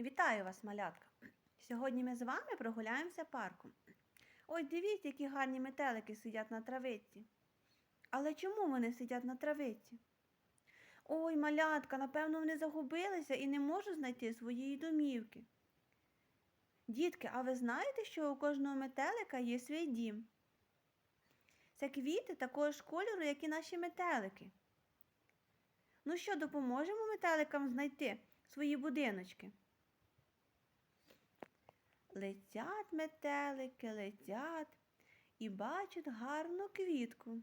Вітаю вас, малятка! Сьогодні ми з вами прогуляємося парком. Ой, дивіться, які гарні метелики сидять на травиці. Але чому вони сидять на травиці? Ой, малятка, напевно, вони загубилися і не можуть знайти своєї домівки. Дітки, а ви знаєте, що у кожного метелика є свій дім? Це квіти такого ж кольору, як і наші метелики. Ну що, допоможемо метеликам знайти свої будиночки? Летять метелики, летять і бачать гарну квітку.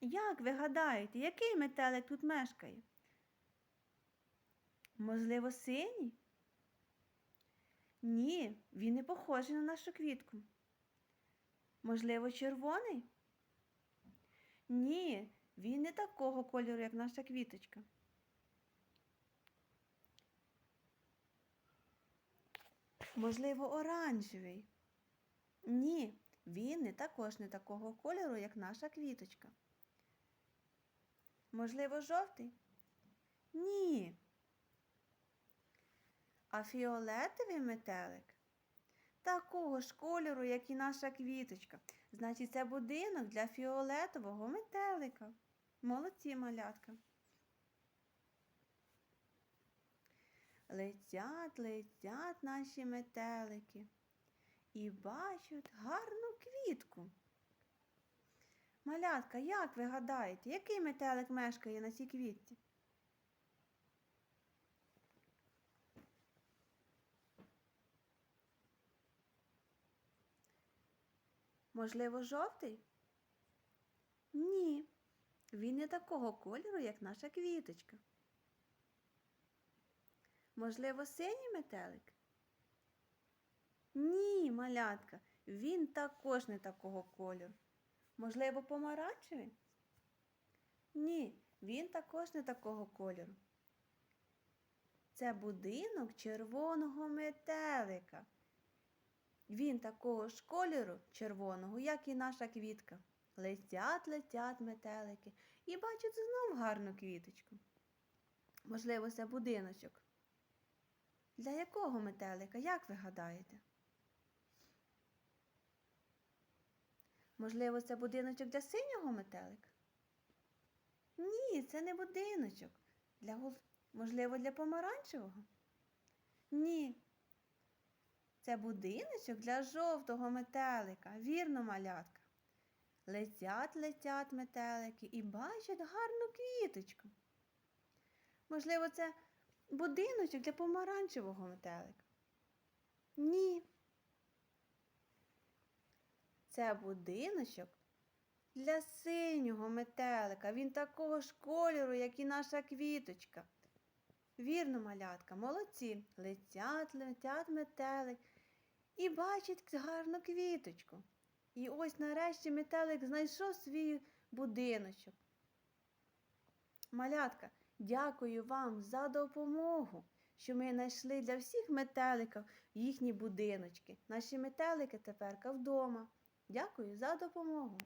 Як ви гадаєте, який метелик тут мешкає? Можливо, синій? Ні, він не похожий на нашу квітку. Можливо, червоний? Ні, він не такого кольору, як наша квіточка. Можливо, оранжевий. Ні, він не також не такого кольору, як наша квіточка. Можливо, жовтий? Ні. А фіолетовий метелик такого ж кольору, як і наша квіточка. Значить, це будинок для фіолетового метелика. Молодці малятка. Летять, летять наші метелики і бачать гарну квітку. Малятка, як ви гадаєте, який метелик мешкає на цій квітці? Можливо, жовтий? Ні, він не такого кольору, як наша квіточка. Можливо, синій метелик? Ні, малятка, він також не такого кольору. Можливо, помаранчевий? Ні, він також не такого кольору. Це будинок червоного метелика. Він такого ж кольору червоного, як і наша квітка. Летять, летять метелики і бачать знов гарну квіточку. Можливо, це будиночок. Для якого метелика, як ви гадаєте? Можливо, це будиночок для синього метелика? Ні, це не будиночок. Для, гол- Можливо, для помаранчевого? Ні. Це будиночок для жовтого метелика. Вірно, малятка. Летять, летять метелики і бачать гарну квіточку. Можливо, це будиночок для помаранчевого метелика? Ні. Це будиночок для синього метелика. Він такого ж кольору, як і наша квіточка. Вірно, малятка, молодці. Летять, летять метелик і бачить гарну квіточку. І ось нарешті метелик знайшов свій будиночок. Малятка, дякую вам за допомогу, що ми знайшли для всіх метеликів їхні будиночки. Наші метелики тепер вдома. Дякую за допомогу.